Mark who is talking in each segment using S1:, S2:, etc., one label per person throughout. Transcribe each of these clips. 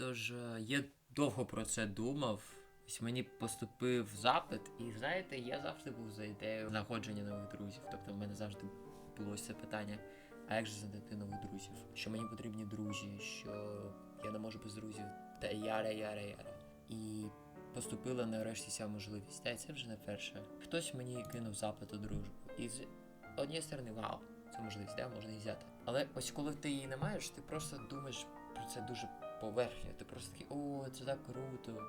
S1: Тож е, я довго про це думав. Ось мені поступив запит, і знаєте, я завжди був за ідею знаходження нових друзів. Тобто в мене завжди було це питання, а як же знайти нових друзів? Що мені потрібні друзі, що я не можу без друзів, та яра, яра, яра. І поступила нарешті ця можливість. Та це вже не перше. Хтось мені кинув запит у дружбу. І з однієї сторони, вау, це можливість, да, можна її взяти. Але ось коли ти її не маєш, ти просто думаєш про це дуже поверхня. Ти просто такий, о, це так круто.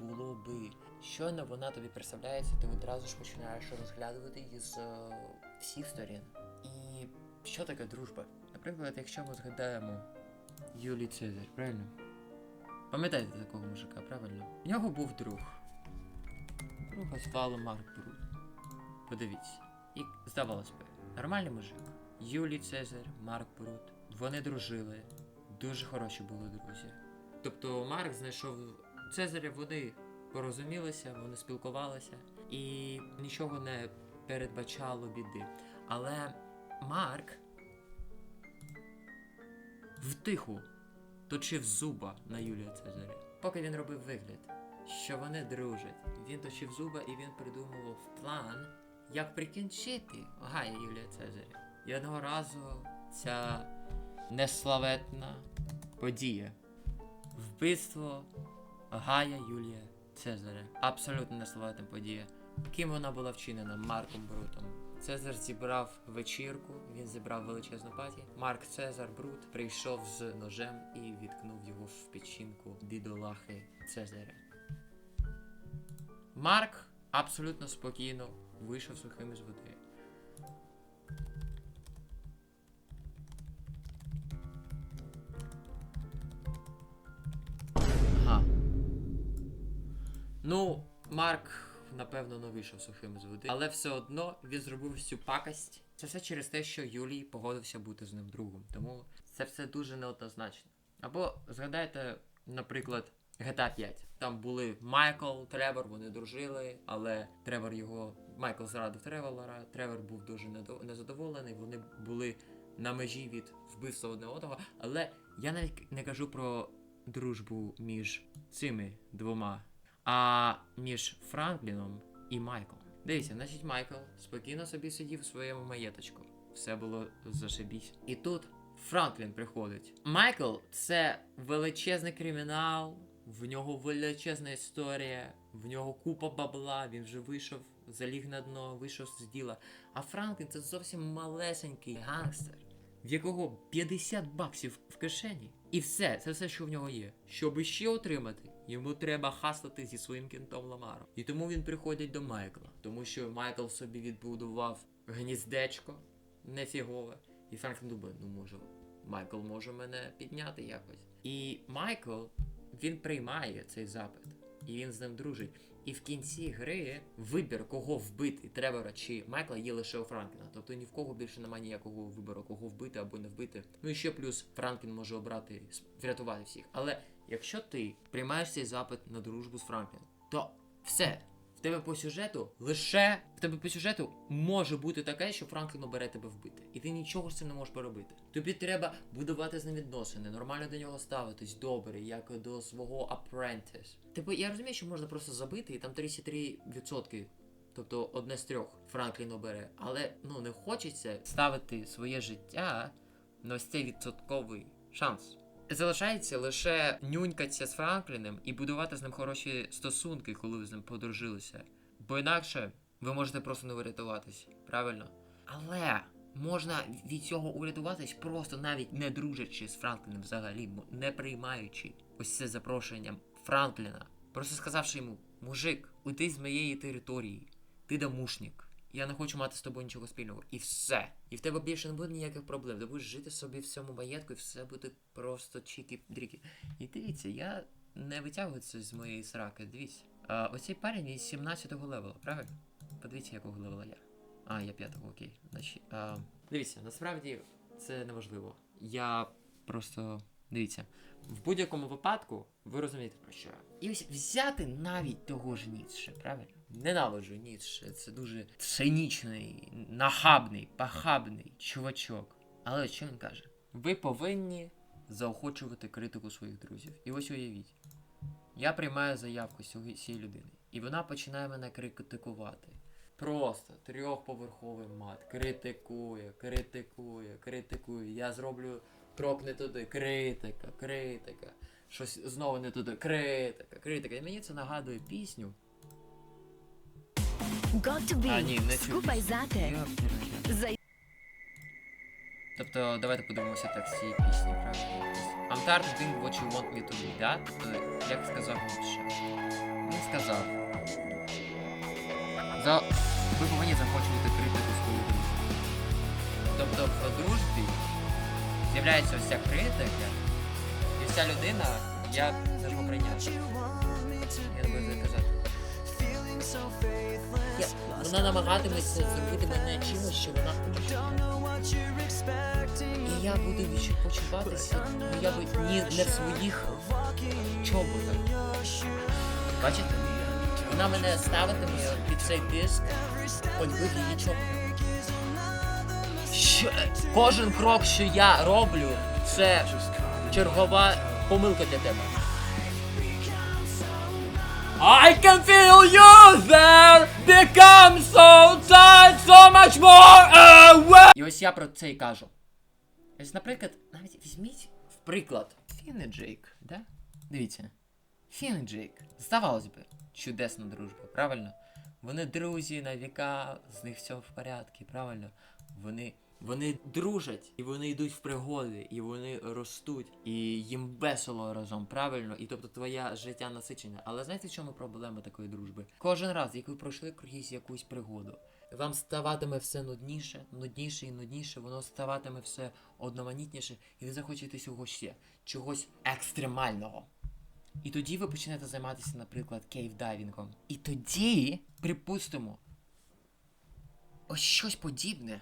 S1: Було би. Щойно вона тобі представляється, ти одразу ж починаєш розглядувати її з е, всіх сторін. І що таке дружба? Наприклад, якщо ми згадаємо Юлій Цезарь, правильно? Пам'ятаєте такого мужика, правильно? У нього був друг. Друга звали Марк Брут. Подивіться. І здавалось би, нормальний мужик. Юлій Цезар, Марк Брут. Вони дружили, дуже хороші були друзі. Тобто Марк знайшов Цезаря, вони порозумілися, вони спілкувалися, і нічого не передбачало біди. Але Марк втиху точив зуба на Юлія Цезаря. Поки він робив вигляд, що вони дружать. Він точив зуба і він придумував план, як прикінчити Гая Юлія Цезаря. І одного разу ця неславетна подія. Вбивство Гая Юлія Цезаря. Абсолютно неславетна подія. Ким вона була вчинена? Марком Брутом. Цезар зібрав вечірку, він зібрав величезну паті. Марк Цезар Брут прийшов з ножем і відкнув його в печінку бідолахи Цезаря. Марк абсолютно спокійно вийшов сухим із води. Ну, Марк, напевно, не вийшов сухим з води, але все одно він зробив всю пакость. Це все через те, що Юлій погодився бути з ним другом. Тому це все дуже неоднозначно. Або згадайте, наприклад, GTA 5. Там були Майкл, Тревор, вони дружили, але Тревор його. Майкл зрадив Тревора, Тревор був дуже незадоволений. Вони були на межі від вбивства одне одного. Але я навіть не кажу про дружбу між цими двома, а між Франкліном і Майклом. Дивіться, значить, Майкл спокійно собі сидів у своєму маєточку. Все було зашибісь. І тут Франклін приходить. Майкл це величезний кримінал, в нього величезна історія, в нього купа бабла, він вже вийшов, заліг на дно, вийшов з діла. А Франклін це зовсім малесенький гангстер, в якого 50 баксів в кишені. І все, це все, що в нього є. Щоб іще отримати, йому треба хаслати зі своїм кінтом Ламаром. І тому він приходить до Майкла, тому що Майкл собі відбудував гніздечко нефігове. І Франклін думає, ну може, Майкл може мене підняти якось. І Майкл він приймає цей запит, і він з ним дружить. І в кінці гри вибір, кого вбити, Тревора чи Майкла, є лише у Франкіна. Тобто ні в кого більше немає ніякого вибору, кого вбити або не вбити. Ну і ще плюс Франкін може обрати врятувати всіх. Але якщо ти приймаєш цей запит на дружбу з Франкіном, то все. В тебе по сюжету лише в тебе по сюжету може бути таке, що Франклін обере тебе вбити. І ти нічого з цим не можеш поробити. Тобі треба будувати з ним відносини, нормально до нього ставитись, добре, як до свого apprentice. Типу, я розумію, що можна просто забити, і там 33%. Тобто одне з трьох Франклін обере. Але ну не хочеться ставити своє життя на ось цей відсотковий шанс. Залишається лише нюнькатися з Франкліном і будувати з ним хороші стосунки, коли ви з ним подружилися. Бо інакше ви можете просто не врятуватись, правильно? Але можна від цього урятуватись, просто навіть не дружачи з Франкліном взагалі, не приймаючи ось це запрошення Франкліна. Просто сказавши йому: мужик, уйди з моєї території, ти домушник. Я не хочу мати з тобою нічого спільного. І все. І в тебе більше не буде ніяких проблем. Ти будеш жити собі в цьому маєтку, і все буде просто чікі-дріки. І дивіться, я не витягую це з моєї сраки. Дивіться. А, оцей парень із 17-го левела, правильно? Подивіться, якого левела я. А, я п'ятого, окей. Значить, а, дивіться, насправді це неможливо. Я просто. Дивіться, в будь-якому випадку ви розумієте про що. І ось взяти навіть того ж Ніцше, правильно? Ненавиджу Ніцше, це дуже цинічний, нахабний, пахабний чувачок. Але що він каже? Ви повинні заохочувати критику своїх друзів. І ось уявіть, я приймаю заявку цієї людини, і вона починає мене критикувати. Просто трьохповерховий мат. Критикує, критикує, критикує. Я зроблю крок не туди. Критика, критика. Щось знову не туди. Критика, критика. І мені це нагадує пісню.
S2: Got to be.
S1: А, ні, не цю
S2: Скупай
S1: пісню.
S2: зате. За
S1: Тобто, давайте подивимося текст цієї пісні, правильно? I'm tired of being what you want me to be, да? Тобто, як сказав Ніцше? Він сказав. За... Ви повинні захочувати критику свою дружбу. Тобто в дружбі з'являється ця критика, і вся людина, я не можу прийняти. Я не буду казати. Я, вона намагатиметься зробити мене чимось, що вона хоче. І я буду почуватися, ну я би ні, не в своїх чоботах. Бачите? Вона мене ставитиме під цей диск, хоч би її чоботах. Що, кожен крок, що я роблю, це чергова помилка для тебе. I can feel you there become so tight, so much more away. І ось я про це і кажу. Ось, наприклад, навіть візьміть в приклад Фін і Джейк, да? Дивіться. Фін і Джейк. Здавалось би, чудесна дружба, правильно? Вони друзі на віка, з них все в порядку, правильно? Вони, вони дружать, і вони йдуть в пригоди, і вони ростуть, і їм весело разом, правильно? І тобто твоє життя насичене. Але знаєте, в чому проблема такої дружби? Кожен раз, як ви пройшли крізь якусь пригоду, вам ставатиме все нудніше, нудніше і нудніше, воно ставатиме все одноманітніше, і ви захочете чогось ще, чогось екстремального. І тоді ви почнете займатися, наприклад, кейвдайвінгом. І тоді, припустимо, ось щось подібне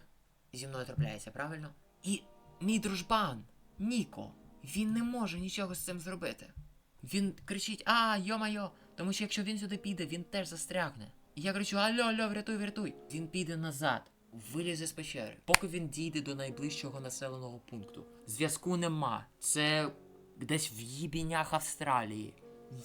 S1: зі мною трапляється, правильно? І мій дружбан, Ніко, він не може нічого з цим зробити. Він кричить: А, йо-майо! Тому що якщо він сюди піде, він теж застрягне. І я кричу: Алло, алло, врятуй, врятуй. Він піде назад, вилізе з печери. Поки він дійде до найближчого населеного пункту. Зв'язку нема. Це десь в їбінях Австралії.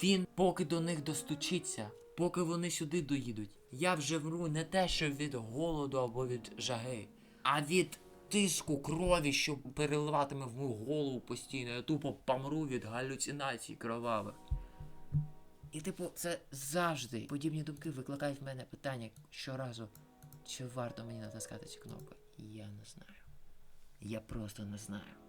S1: Він поки до них достучиться, поки вони сюди доїдуть. Я вже вмру не те, що від голоду або від жаги, а від тиску крові, що переливатиме в мою голову постійно. Я тупо помру від галюцинацій кровавих. І типу, це завжди подібні думки викликають в мене питання щоразу, чи варто мені натискати цю кнопку. Я не знаю. Я просто не знаю.